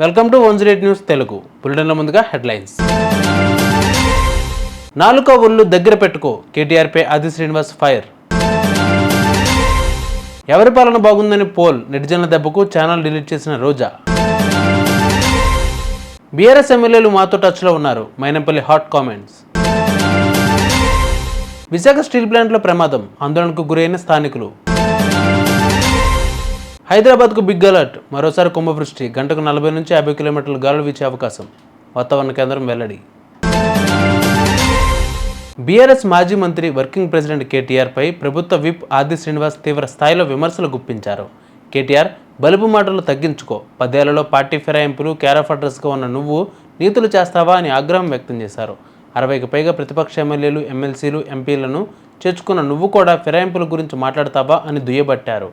Welcome to one zero news Telugu. బులెటిన్ల ముందుగా headlines. నాలుక ఒళ్ళు దగ్గర పెట్టుకో కేటీఆర్పై ఆది శ్రీనివాస్ ఫైర్. ఎవరి పాలన బాగుందని పోల్ నెటిజన్ల దెబ్బకు ఛానల్ డిలీట్ చేసిన రోజా. బీఆర్ఎస్ ఎమ్మెల్యేలు మాతో టచ్లో ఉన్నారు Mynampally hot comments. Visakha steel ప్లాంట్లో ప్రమాదం ఆందోళనకు గురైన స్థానికులు. హైదరాబాద్కు బిగ్ అలర్ట్. మరోసారి కుంభవృష్టి. గంటకు నలభై నుంచి యాభై కిలోమీటర్ల గాలులు వీచే అవకాశం. వాతావరణ కేంద్రం వెల్లడి. బీఆర్ఎస్ మాజీ మంత్రి వర్కింగ్ ప్రెసిడెంట్ కేటీఆర్పై ప్రభుత్వ విప్ ఆది శ్రీనివాస్ తీవ్ర స్థాయిలో విమర్శలు గుప్పించారు. కేటీఆర్ బలుపు మాటలు తగ్గించుకో. పదేళ్ళలో పార్టీ ఫిరాయింపులు క్యారఫ్ అడ్రస్గా ఉన్న నువ్వు నీతులు చేస్తావా అని ఆగ్రహం వ్యక్తం చేశారు. అరవైకి పైగా ప్రతిపక్ష ఎమ్మెల్యేలు ఎమ్మెల్సీలు ఎంపీలను చేర్చుకున్న నువ్వు కూడా ఫిరాయింపుల గురించి మాట్లాడతావా అని దుయ్యబట్టారు.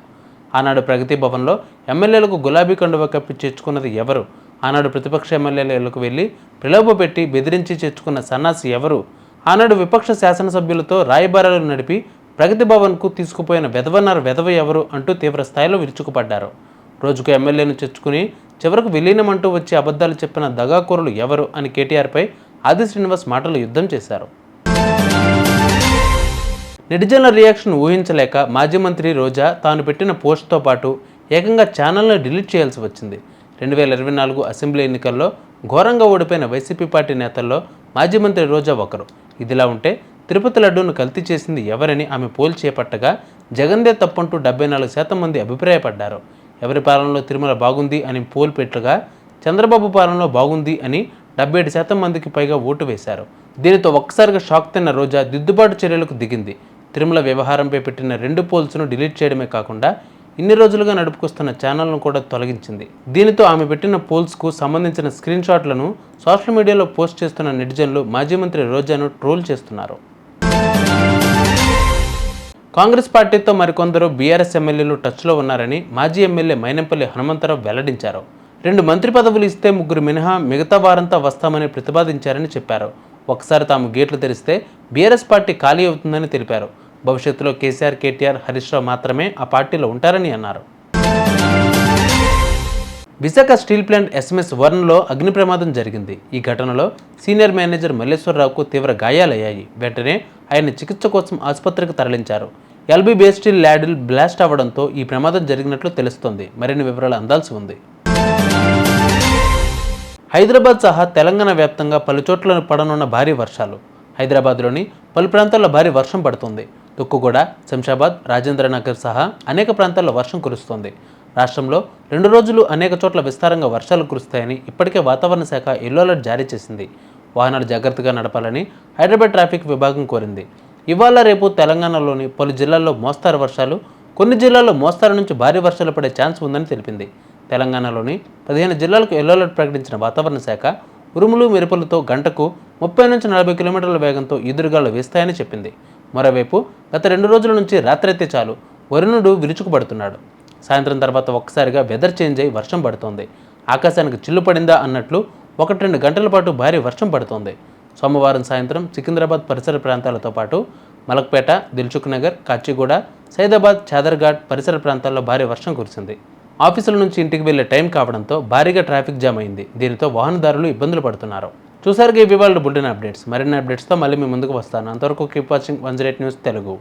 ఆనాడు ప్రగతి భవన్లో ఎమ్మెల్యేలకు గులాబీ కండువ కప్పి చేర్చుకున్నది ఎవరు? ఆనాడు ప్రతిపక్ష ఎమ్మెల్యేలకు వెళ్ళి ప్రలోభ పెట్టి బెదిరించి చేర్చుకున్న సన్నాసి ఎవరు? ఆనాడు విపక్ష శాసనసభ్యులతో రాయబారాలు నడిపి ప్రగతి భవన్కు తీసుకుపోయిన వెధవన్నారు వెధవ ఎవరు అంటూ తీవ్ర స్థాయిలో విరుచుకుపడ్డారు. రోజుకు ఎమ్మెల్యేను చేర్చుకుని చివరకు విలీనమంటూ వచ్చి అబద్ధాలు చెప్పిన దగాకూరులు ఎవరు అని కేటీఆర్పై ఆది శ్రీనివాస్ మాటలు యుద్ధం చేశారు. నెటిజన్ల రియాక్షన్ ఊహించలేక మాజీ మంత్రి రోజా తాను పెట్టిన పోస్ట్తో పాటు ఏకంగా ఛానల్ను డిలీట్ చేయాల్సి వచ్చింది. రెండు వేల ఇరవై నాలుగు అసెంబ్లీ ఎన్నికల్లో ఘోరంగా ఓడిపోయిన వైసీపీ పార్టీ నేతల్లో మాజీ మంత్రి రోజా ఒకరు. ఇదిలా ఉంటే తిరుపతి లడ్డూను కల్తీ చేసింది ఎవరని ఆమె పోల్ చేపట్టగా జగన్దే తప్పంటూ డెబ్బై నాలుగు శాతం మంది అభిప్రాయపడ్డారు. ఎవరి పాలనలో తిరుమల బాగుంది అని పోల్ పెట్టగా చంద్రబాబు పాలనలో బాగుంది అని డెబ్బై ఏడు శాతం మందికి పైగా ఓటు వేశారు. దీనితో ఒక్కసారిగా షాక్ తిన్న రోజా దిద్దుబాటు చర్యలకు దిగింది. తిరుమల వ్యవహారంపై పెట్టిన రెండు పోల్స్ను డిలీట్ చేయడమే కాకుండా ఇన్ని రోజులుగా నడుపుకొస్తున్న ఛానల్ను కూడా తొలగించింది. దీనితో ఆమె పెట్టిన పోల్స్కు సంబంధించిన స్క్రీన్ షాట్లను సోషల్ మీడియాలో పోస్ట్ చేస్తున్న నెటిజన్లు మాజీ మంత్రి రోజాను ట్రోల్ చేస్తున్నారు. కాంగ్రెస్ పార్టీతో మరికొందరు బీఆర్ఎస్ ఎమ్మెల్యేలు టచ్లో ఉన్నారని మాజీ ఎమ్మెల్యే మైనంపల్లి హనుమంతరావు వెల్లడించారు. రెండు మంత్రి పదవులు ఇస్తే ముగ్గురు మినహా మిగతా వారంతా వస్తామని ప్రతిపాదించారని చెప్పారు. ఒకసారి తాము గేట్లు తెరిస్తే బీఆర్ఎస్ పార్టీ ఖాళీ అవుతుందని తెలిపారు. భవిష్యత్తులో కేసీఆర్ కేటీఆర్ హరీష్ రావు మాత్రమే ఆ పార్టీలో ఉంటారని అన్నారు. విశాఖ స్టీల్ ప్లాంట్ ఎస్ఎంఎస్ వన్లో అగ్ని ప్రమాదం జరిగింది. ఈ ఘటనలో సీనియర్ మేనేజర్ మల్లేశ్వరరావుకు తీవ్ర గాయాలయ్యాయి. వెంటనే ఆయన చికిత్స కోసం ఆసుపత్రికి తరలించారు. ఎల్బీ బేస్టిల్ ల్యాడిల్ బ్లాస్ట్ అవ్వడంతో ఈ ప్రమాదం జరిగినట్లు తెలుస్తోంది. మరిన్ని వివరాలు అందాల్సి ఉంది. హైదరాబాద్ సహా తెలంగాణ వ్యాప్తంగా పలు చోట్ల పడనున్న భారీ వర్షాలు. హైదరాబాద్లోని పలు ప్రాంతాల్లో భారీ వర్షం పడుతుంది. తుక్కుగూడ శంషాబాద్ రాజేంద్రనగర్ సహా అనేక ప్రాంతాల్లో వర్షం కురుస్తోంది. రాష్ట్రంలో రెండు రోజులు అనేక చోట్ల విస్తారంగా వర్షాలు కురుస్తాయని ఇప్పటికే వాతావరణ శాఖ ఎల్లో అలర్ట్ జారీ చేసింది. వాహనాలు జాగ్రత్తగా నడపాలని హైదరాబాద్ ట్రాఫిక్ విభాగం కోరింది. ఇవాళ రేపు తెలంగాణలోని పలు జిల్లాల్లో మోస్తారు వర్షాలు కొన్ని జిల్లాల్లో మోస్తారు నుంచి భారీ వర్షాలు పడే ఛాన్స్ ఉందని తెలిపింది. తెలంగాణలోని పదిహేను జిల్లాలకు ఎల్లో అలర్ట్ ప్రకటించిన వాతావరణ శాఖ ఉరుములు మెరుపులతో గంటకు ముప్పై నుంచి నలభై కిలోమీటర్ల వేగంతో ఈదురుగాలు వేస్తాయని చెప్పింది. మరోవైపు గత రెండు రోజుల నుంచి రాత్రైతే చాలు వరుణుడు విరుచుకుపడుతున్నాడు. సాయంత్రం తర్వాత ఒక్కసారిగా వెదర్ చేంజ్ అయి వర్షం పడుతోంది. ఆకాశానికి చిల్లు పడిందా అన్నట్లు ఒకటి రెండు గంటల పాటు భారీ వర్షం పడుతోంది. సోమవారం సాయంత్రం సికింద్రాబాద్ పరిసర ప్రాంతాలతో పాటు మలక్పేట దిల్చుక్ నగర్ కాచిగూడ సైదాబాద్ చాదర్ఘాట్ పరిసర ప్రాంతాల్లో భారీ వర్షం కురిసింది. ఆఫీసుల నుంచి ఇంటికి వెళ్ళే టైం కావడంతో భారీగా ట్రాఫిక్ జామ్ అయింది. దీనితో వాహనదారులు ఇబ్బందులు పడుతున్నారు. చూసారుగా ఇవి వాళ్ళు బుల్టెన్ అప్డేట్స్. మరిన్ని అప్డేట్స్తో మళ్ళీ మీ ముందుకు వస్తాను. అంతవరకు keep watching one news Telugu.